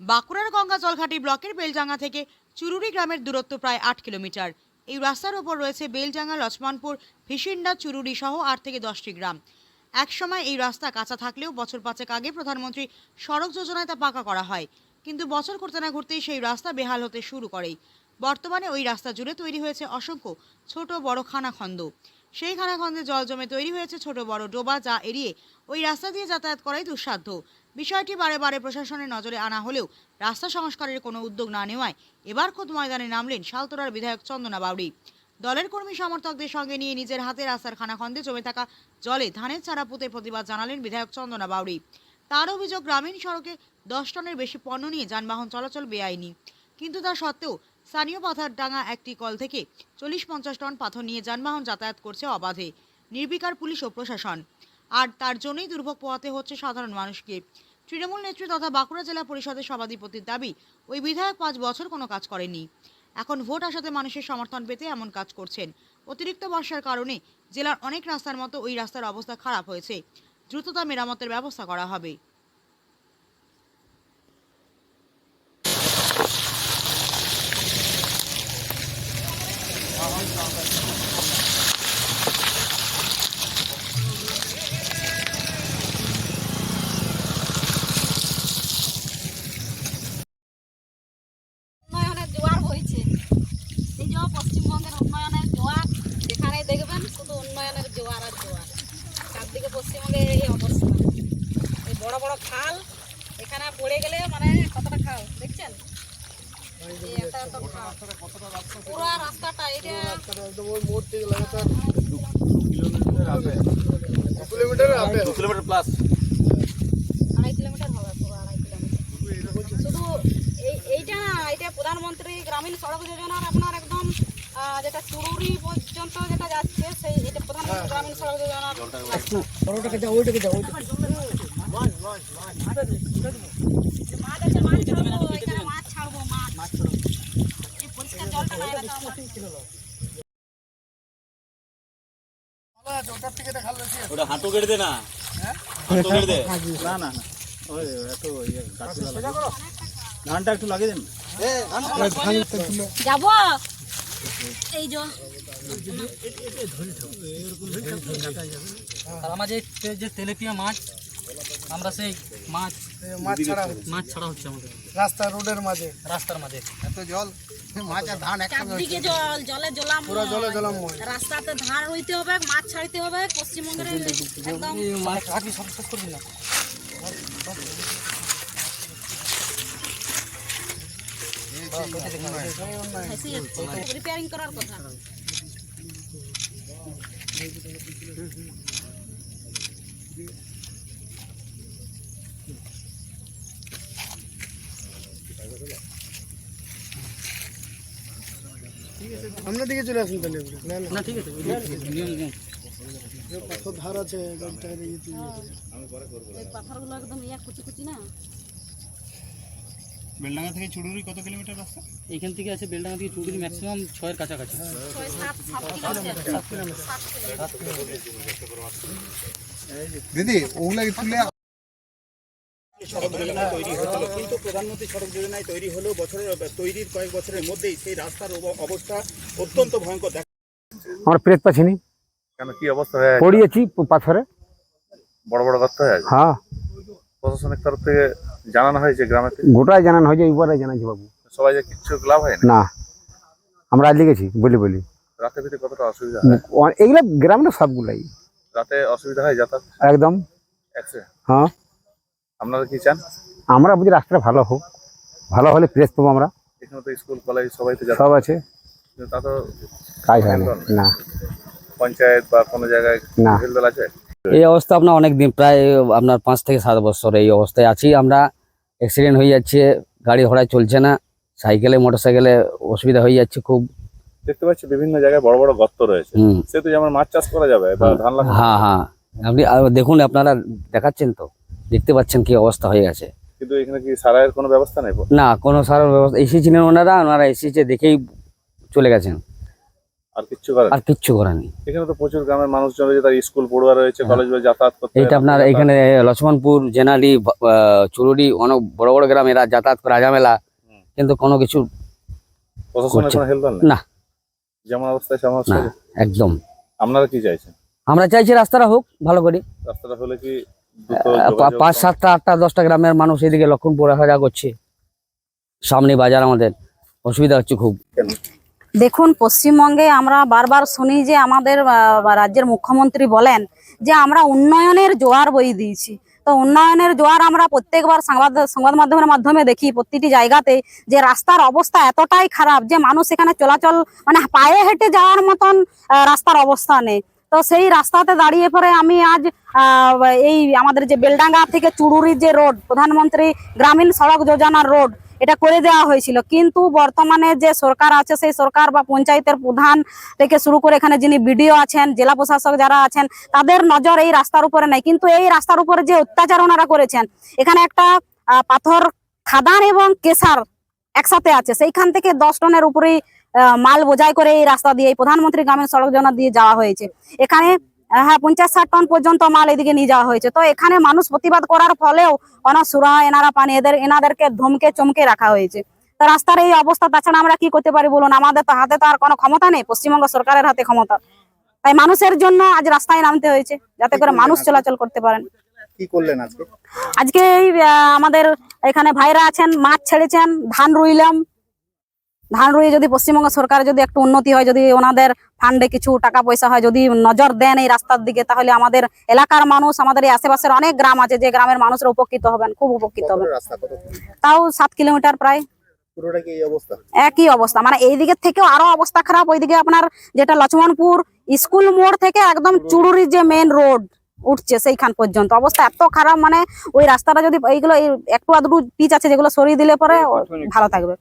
বাঁকুড়ার গঙ্গা জলঘাটি ব্লকের বেলজাঙ্গা থেকে চুরুরি গ্রামের দূরত্ব প্রায় আট কিলোমিটার। এই রাস্তার ওপর রয়েছে বেলজাঙ্গা লক্ষ্মণপুর, ভিসিন্ডা, চুরুরি সহ আট থেকে দশটি গ্রাম। একসময় এই রাস্তা কাঁচা থাকলেও বছর পাঁচেক আগে প্রধানমন্ত্রী সড়ক যোজনায় তা পাকা করা হয়। কিন্তু বছর করতে না ঘুরতেই সেই রাস্তা বেহাল হতে শুরু করে বর্তমানে ওই রাস্তা জুড়ে তৈরি হয়েছে অসংখ্য ছোট বড় খানাখন্দ। সেই খানাখন্দে জল জমে তৈরি হয়েছে ছোট বড় ডোবা যা এড়িয়ে ওই রাস্তা দিয়ে যাতায়াত করাই দুঃসাধ্য। বিষয়টি বারে বারে প্রশাসনের নজরে আনা হলেও রাস্তা সংস্কারের কোনো উদ্যোগ না নেওয়ায় এবার খোদ ময়দানে নামলেন শালতোড়ার বিধায়ক চন্দনা বাউরি দলের কর্মী সমর্থকদের সঙ্গে নিয়ে নিজের হাতে রাস্তার খানাখন্দে জমে থাকা জলে ধানের চারা পুঁতে প্রতিবাদ জানালেন বিধায়ক চন্দনা বাউরি তার অভিযোগ, গ্রামীণ সড়কে দশ টনের বেশি পণ্য নিয়ে যানবাহন চলাচল বেআইনি। কিন্তু তা সত্ত্বেও স্থানীয় পাথার ডাঙা একটি কল থেকে চল্লিশ পঞ্চাশ টন পাথর নিয়ে যানবাহন যাতায়াত করছে অবাধে, নির্বিকার পুলিশ ও প্রশাসন। আর তার জন্যই দুর্ভোগ পোহাতে হচ্ছে সাধারণ মানুষকে। তৃণমূল নেত্রী তথা বাঁকুড়া জেলা পরিষদের সভাধিপতির দাবি, ওই বিধায়ক পাঁচ বছর কোনো কাজ করেনি এখন ভোট আসাতে মানুষের সমর্থন পেতে এমন কাজ করছেন। অতিরিক্ত বর্ষার কারণে জেলার অনেক রাস্তার মতো ওই রাস্তার অবস্থা খারাপ হয়েছে। দ্রুততা মেরামতের ব্যবস্থা করা হবে উন্নয়নের জোয়ার বইছে এই যে পশ্চিমবঙ্গের উন্নয়নের জোয়ার যেখানে দেখবেন শুধু উন্নয়নের জোয়ার আর জোয়ার। চারদিকে পশ্চিমবঙ্গের এই অবস্থা। এই বড় বড় খাল, এখানে পড়ে গেলে মানে কতটা রাস্তাটা আড়াই কিলোমিটার হবে আড়াই কিলোমিটার শুধু এই এইটা না এটা প্রধানমন্ত্রী গ্রামীণ সড়ক যোজনার আপনার একদম যেটা চুরুরি পর্যন্ত যেটা যাচ্ছে সেই এটা প্রধানমন্ত্রী গ্রামীণ সড়ক যোজনার মাছ ছাড়বো মাছ এই পরিষ্কার জলটা না এলাকা আমার ওটা হাঁটু কেটে দে না। হাঁটু কেটে দে। না না না। ওই এত ইয়ে ধানটা একটু লাগিয়ে দেন। যাব। এই যে। আর আমাদের যে- যে তেলেপিয়া মাছ আমরা সেই মাছ মাছ ছাড়া মাছ ছাড়া হচ্ছে আমাদের। রাস্তা রোডের মাঝে। রাস্তার মাঝে। এত জল। মাছ আর ধান চারদিকে জল জলে জলাম পুরো জলে জলাময়। রাস্তাতে ধার হইতে হবে মাছ ছাড়তে হবে পশ্চিমবঙ্গের একদম মাছ রাখি সব শেষ করবি না রিপেয়ারিং করার কথা। সামনের দিকে চলে আসুন তাহলে একটু। না না। না ঠিক আছে নিয়ম নিয়ম। যে পাথর ধার আছে গাড়িটার ইয়েতে ইয়ে করে। এই পাথরগুলো একদম ইয়া কুচি কুচি না? বেলডাঙ্গা থেকে চুড়ুরি কত কিলোমিটার রাস্তা? এইখান থেকে আছে বেলডাঙ্গা থেকে চুড়ি ম্যাক্সিমাম ছয়ের কাছাকাছি। ছয় সাত সাত কিলোমিটার। সাত কিলোমিটার। দিদি ওগুলা তুলে সড়ক যোজনা তৈরি হয়েছিল। কিন্তু প্রধানমন্ত্রী সড়ক যোজনায় তৈরি হলেও বছরের তৈরির কয়েক বছরের মধ্যেই সেই রাস্তার অবস্থা অত্যন্ত ভয়ঙ্কর দেখা আমরা প্রেত পাচ্ছিনি কেন কি অবস্থা হয়ে আছে পড়িয়েছি পাথরে। বড় বড় গর্ত হয়ে আছে হ্যাঁ। প্রশাসনিক তরফ থেকে জানানো হয়েছে গ্রামে? গোটাই জানানো হয়েছে এইবারে জানাচ্ছি বাবু। সবাই যে কিচ্ছু লাভ হয় না। না আমরা আজ লিখেছি বলি বলি। রাতে ভিতরে কতটা অসুবিধা? হয় অ- গ্রামের সবগুলাই। রাতে অসুবিধা হয় যাতায়াত? একদম। একসে? হ্যাঁ। আপনারা কি চান? আমরা বুঝি রাস্তাটা ভালো হোক ভালো হলে প্রেস পাবো আমরা। এখানে তো স্কুল কলেজ সবাই তো সব আছে। তা তো কাজ হয় না না। পঞ্চায়েত বা কোনো জায়গায় না। হেলদল আছে? এই অবস্থা আপনার অনেক দিন প্রায় আপনার পাঁচ থেকে সাত বছর এই অবস্থায় আছি আমরা। অ্যাক্সিডেন্ট হয়ে যাচ্ছে গাড়ি ঘোড়া চলছে না সাইকেলে মোটর সাইকেলে অসুবিধা হয়ে যাচ্ছে খুব। দেখতে পাচ্ছি বিভিন্ন জায়গায় বড় বড় গর্ত রয়েছে। হুম। সে যেমন মাছ চাষ করা যাবে বা ধান হ্যাঁ হ্যাঁ। আপনি আর দেখুন আপনারা দেখাচ্ছেন তো। দেখতে পাচ্ছেন কি অবস্থা হয়ে গেছে। কিন্তু এখানে কি সারাইয়ের কোনো ব্যবস্থা নেই না কোনো সারার ব্যবস্থা এসেছিলেন ওনারা ওনারা এসেছে দেখেই চলে গেছেন। আর কিচ্ছু আর কিচ্ছু করেনি এখানে তো প্রচুর গ্রামের মানুষজন রয়েছে তার স্কুল পড়ুয়া রয়েছে কলেজ যাতায়াত করতে এইটা আপনার এখানে লক্ষ্মণপুর জেনালি চুরুডি অনেক বড় বড় গ্রাম এরা যাতায়াত করে কিন্তু কোনো কিছু না। যেমন অবস্থায়। একদম। আপনারা কি চাইছেন? আমরা চাইছি রাস্তাটা হোক ভালো করে। রাস্তাটা হলে কি পাঁচ সাতটা আটটা দশটা গ্রামের মানুষ এদিকে লক্ষণপুর যাওয়া করছে। সামনে বাজার আমাদের। অসুবিধা হচ্ছে খুব। দেখুন পশ্চিমবঙ্গে আমরা বারবার শুনি যে আমাদের রাজ্যের মুখ্যমন্ত্রী বলেন যে আমরা উন্নয়নের জোয়ার বই দিয়েছি। তো উন্নয়নের জোয়ার আমরা প্রত্যেকবার সংবাদ সংবাদ মাধ্যমের মাধ্যমে দেখি। প্রতিটি জায়গাতে যে রাস্তার অবস্থা এতটাই খারাপ যে মানুষ এখানে চলাচল মানে পায়ে হেঁটে যাওয়ার মতন রাস্তার অবস্থা নেই। তো সেই রাস্তাতে দাঁড়িয়ে পরে আমি আজ এই আমাদের যে বেলডাঙ্গা থেকে চুড়ুরির যে রোড, প্রধানমন্ত্রী গ্রামীণ সড়ক যোজনার রোড, এটা করে দেওয়া হয়েছিল। কিন্তু বর্তমানে যে সরকার আছে, সেই সরকার বা পঞ্চায়েতের প্রধান থেকে শুরু করে এখানে যিনি বিডিও আছেন, জেলা প্রশাসক যারা আছেন, তাদের নজর এই রাস্তার উপরে নেই। কিন্তু এই রাস্তার উপরে যে অত্যাচার ওনারা করেছেন, এখানে একটা পাথর, খাদান এবং কেসার একসাথে আছে। সেইখান থেকে দশ টনের উপরেই মাল বোঝাই করে এই রাস্তা দিয়ে প্রধানমন্ত্রী গ্রামীণ সড়ক যোজনা দিয়ে যাওয়া হয়েছে। এখানে হ্যাঁ পঞ্চাশ ষাট টন পর্যন্ত মাল এদিকে নিয়ে যাওয়া হয়েছে। তো এখানে মানুষ প্রতিবাদ করার ফলেও কোনো সুরা এনারা পানি এদের এনাদেরকে ধমকে চমকে রাখা হয়েছে। তো রাস্তার এই অবস্থা তাছাড়া আমরা কি করতে পারি বলুন? আমাদের তো হাতে তো আর কোনো ক্ষমতা নেই পশ্চিমবঙ্গ সরকারের হাতে ক্ষমতা। তাই মানুষের জন্য আজ রাস্তায় নামতে হয়েছে যাতে করে মানুষ চলাচল করতে পারেন। কি করলেন আজকে? আজকে আমাদের এখানে ভাইরা আছেন মাছ ছেড়েছেন ধান রুইলাম ধান রুইয়ে যদি পশ্চিমবঙ্গ সরকার যদি একটু উন্নতি হয় যদি ওনাদের ফান্ডে কিছু টাকা পয়সা হয় যদি নজর দেন এই রাস্তার দিকে তাহলে আমাদের এলাকার মানুষ আমাদের এই আশেপাশের অনেক গ্রাম আছে যে গ্রামের মানুষরা উপকৃত হবেন খুব উপকৃত হবেন। তাও সাত কিলোমিটার প্রায়। একই অবস্থা মানে এই দিকের থেকেও আরও অবস্থা খারাপ ওইদিকে আপনার যেটা লক্ষ্মণপুর স্কুল মোড় থেকে একদম চুড়ুরির যে মেন রোড উঠছে সেইখান পর্যন্ত। অবস্থা এত খারাপ মানে ওই রাস্তাটা যদি এইগুলো একটু আধটু পিচ আছে যেগুলো সরিয়ে দিলে পরে ভালো থাকবে।